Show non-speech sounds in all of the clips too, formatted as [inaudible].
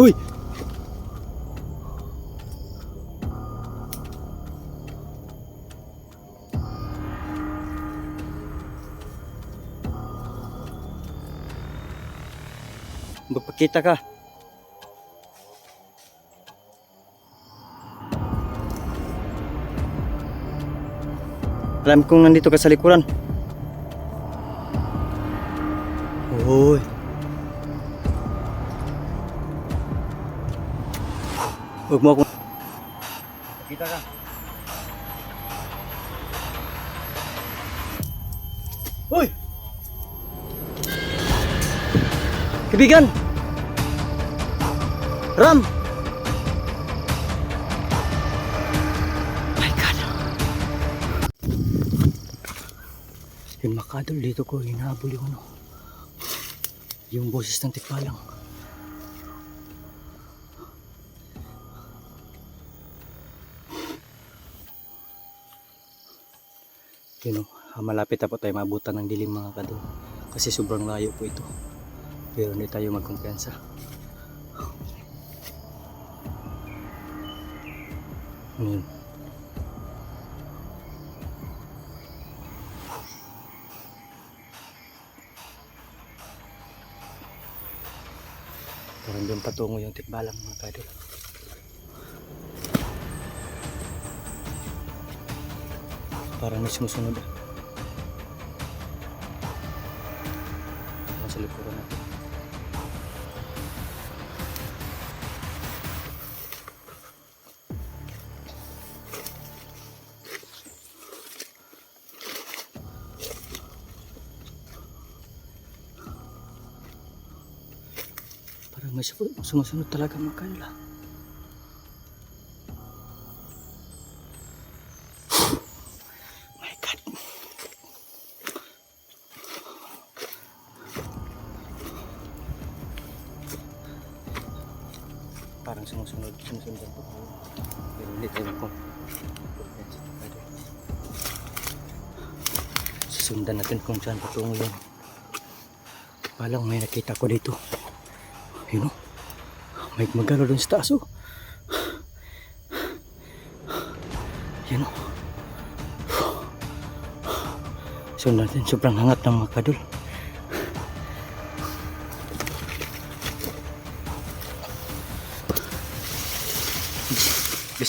Uy! Magpakita ka. Alam kong nandito ka sa likuran. Uy. Huwag mo akong... Kita ka. Uy! Kaibigan! Ram! My God! Yung makadol dito ko, hinahabol yung ano. Yung boses ng tikbalang. Yun o, ah, malapit na po tayo mabutan ng dilim mga kadol. Kasi sobrang layo po ito. Pero hindi tayo magkumpiyansa. Yun. Parang doon patungo yung tikbalang mga kadol. Parang may sumusunod. Nasa likuran natin. Parang may sumu- sumusunod talaga mga kanila. Parang sumusunod, sumusunod po. Pero hindi tayo kung Susundan natin kung saan patungo yan. Palang may nakita ko dito. Yun o. May magalo dun sa taas o. Yan o. Sundan natin. Sobrang hangat ng mga kadol.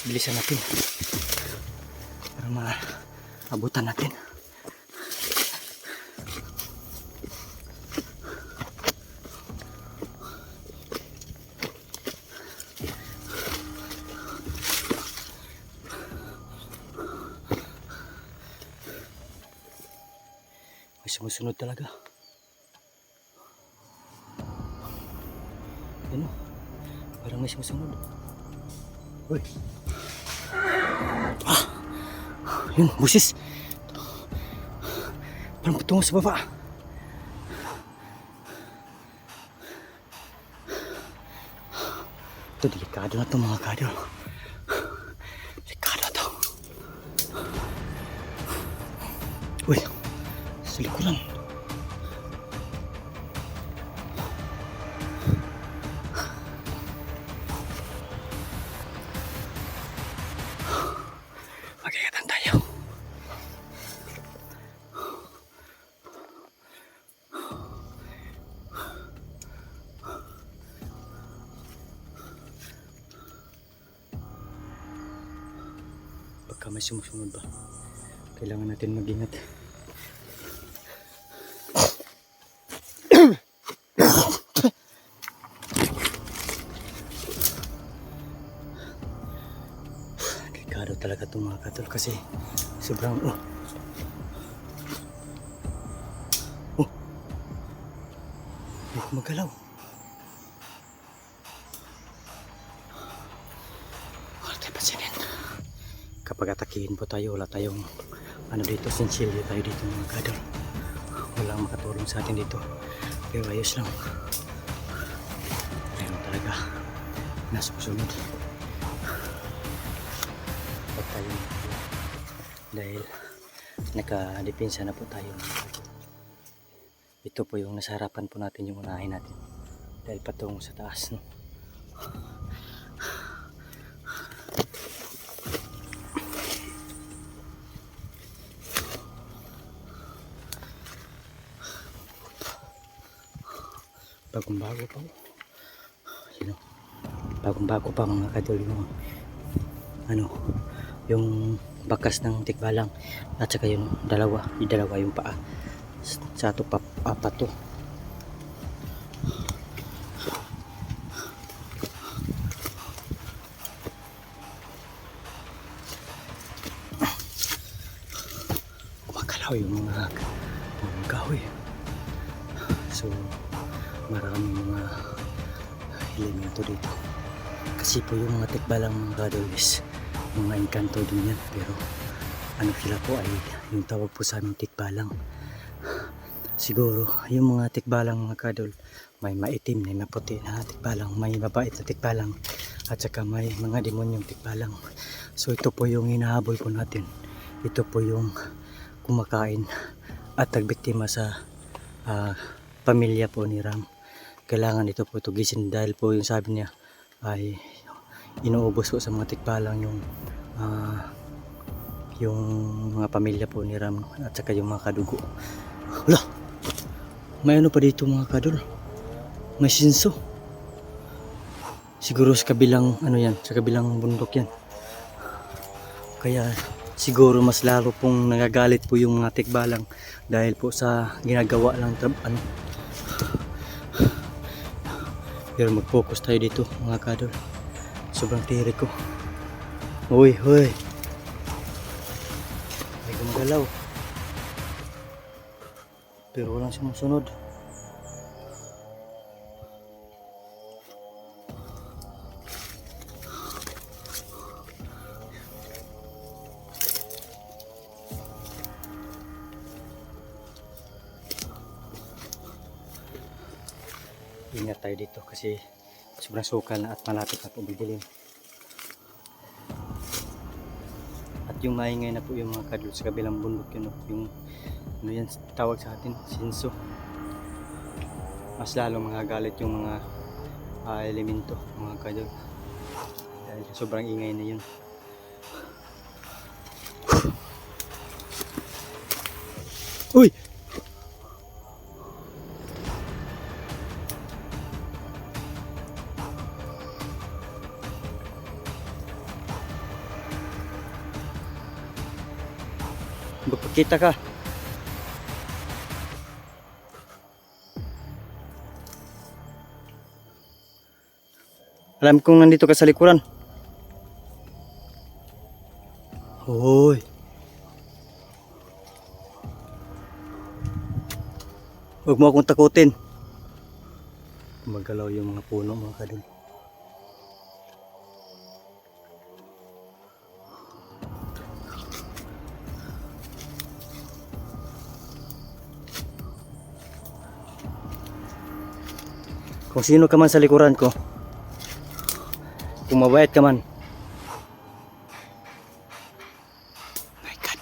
Bis bilisan natin. Para maabutan natin. May sumusunod talaga. Yan o. Parang may sumusunod. Uy. Ah! Yun, busis. Parang patungo sa baba. Ito, delikado na ito mga kadol. Delikado to. Uy, sa likuran. Pagka may sumusunod ba, kailangan natin mag-ingat. Delikado talaga itong mga katol kasi sobrang oh. Oh. Ko magalaw. Kapag atakihin po tayo, wala tayong ano dito, sinsilyo tayo dito mga kadol. Walang makatulong sa atin dito. Pero ayos lang. Ayun talaga. Nasa susunod pag tayo dahil nakadepensa na po tayo ito po yung nasa harapan po natin yung unahin natin dahil patungo sa taas no? Bagong bago pa. Yun oh. bagong bago pa mga kadol yung ano yung bakas ng tikbalang at saka yung dalawa yung dalawa yung paa sa ato pa apat to elemento dito. Kasi po yung mga tikbalang mga mga engkanto din yan. Pero ano sila po ay yung tawag po sa aming tikbalang siguro yung mga tikbalang mga kadol may maitim may maputi na tikbalang may mabait na tikbalang at saka may mga demonyong tikbalang so ito po yung hinahabol po natin. Ito po yung kumakain at nagbiktima sa ah, pamilya po ni Ram kailangan ito po tugisin dahil po yung sabi niya ay inuubos po sa mga tikbalang yung ah, yung mga pamilya po ni Ram at saka yung mga kadugo. Wala! May ano pa dito mga kadol? May sinso. Siguro sa kabilang ano yan, sa kabilang bundok yan. Kaya siguro mas lalo pong nagagalit po yung mga tikbalang dahil po sa ginagawa lang ano. Pero mag-focus tayo dito mga kadol. Sobrang tirik ko. Uy, uy. May gumagalaw. Pero walang sumusunod. Ingat tayo dito kasi sobrang sukal na at malapit na po bibilin. At yung maingay na po yung mga kadlo sa kabilang bundok yun, yung ano yan tawag sa atin, sinso. Mas lalong magagalit yung mga ah, elemento, mga kadlo. Dahil sobrang ingay na yun. Uy! Magpakita ka. Alam kong nandito ka sa likuran. Hoy. Huwag mo akong takutin. Magalaw yung mga puno mga kadol. Kung sino ka man sa likuran ko, kung mabait ka man, my God.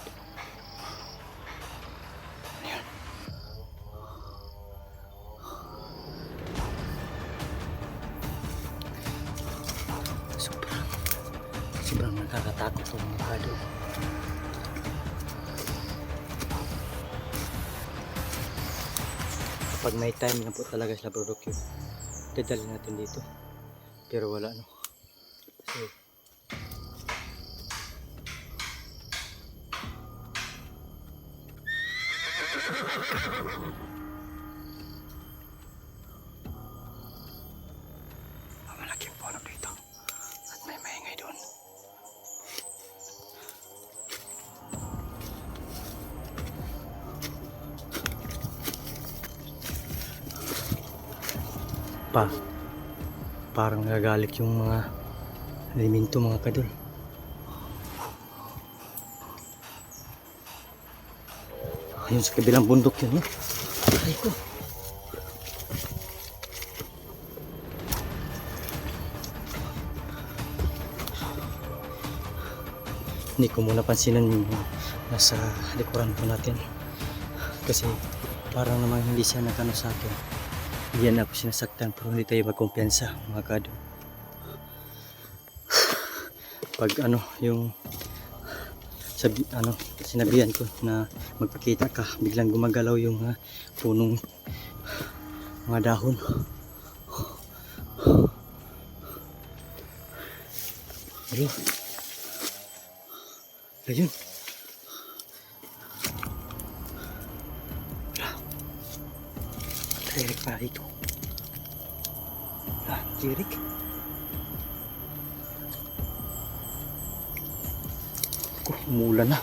Sobrang, sobrang nakakatakot itong mga kado. Kapag may time na po talaga sila production, dadali natin dito. Pero wala no. Pa, parang nagagalit yung mga elemento mga kadol. Ayun sa kabilang bundok yun eh. Ay ko. Hindi ko muna pansinan yung nasa likuran po natin. Kasi parang naman hindi siya nakano sa akin. Yan ako sinasaktan pero hindi tayo magkumpiyansa mga kado. Pag ano yung sabi, ano, sinabihan ko na magpakita ka biglang gumagalaw yung uh, punong mga dahon. Ayun. Ayun. Eric pa dito. Wala. Eric. Ko, umulan na.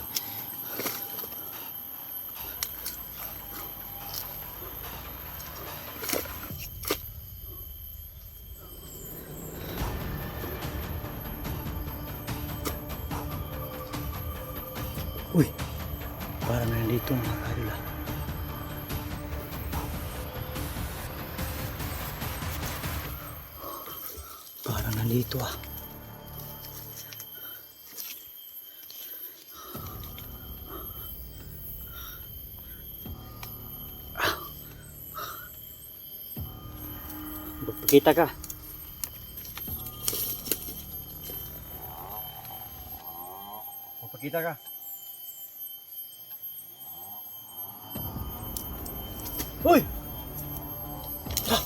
Magpakita ka. Magpakita ka. Hoy! Ah!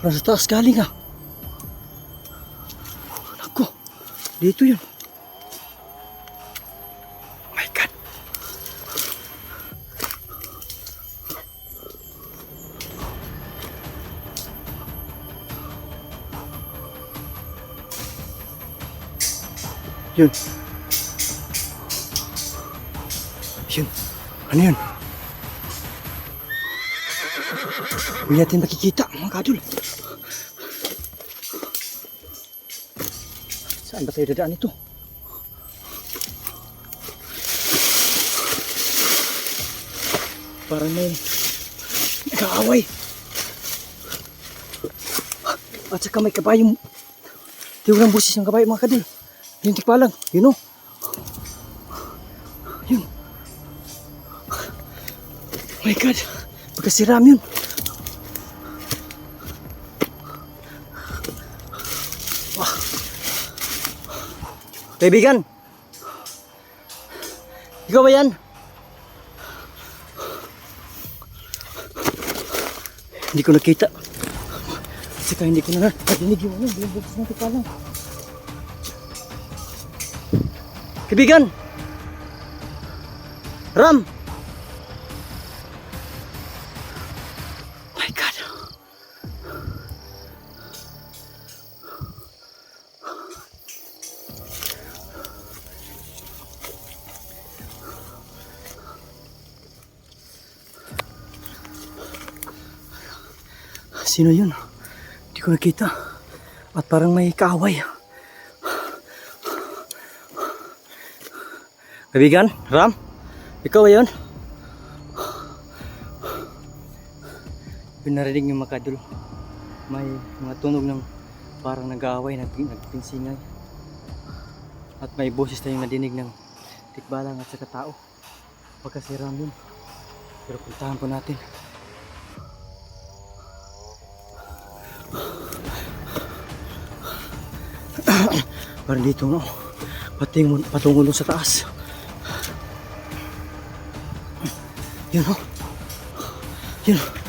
Parang sa taas galing ah. Naku, dito yun. Yun. Yun. Ano yun? Hindi natin makikita, mga kadol. Saan ba tayo dadaan ito? Parang may nag-aaway. At saka may kabayong tiwang busis ng kabayo mga kadol. Yung tikpa lang, yun o. Yun. Oh my God. Pagkasiram yun. Wah. Kaibigan. Ikaw ba yan? Hindi ko nakita. Saka hindi ko na narinig yung ano, bukos ng tikpa lang. Kaibigan! Ram! My God. Sino yun? Hindi ko nakita. At parang may kaaway. Kaibigan, Ram? Ikaw ba yun? Pinarinig yung makadul. May mga tunog ng parang nag-aaway, nag. At may boses tayong nadinig ng tikbalang at saka tao. Baka si yun. Pero puntahan po natin. [clears throat] Parang dito no. Patingon, patungo sa taas. Yun oh. Yun oh.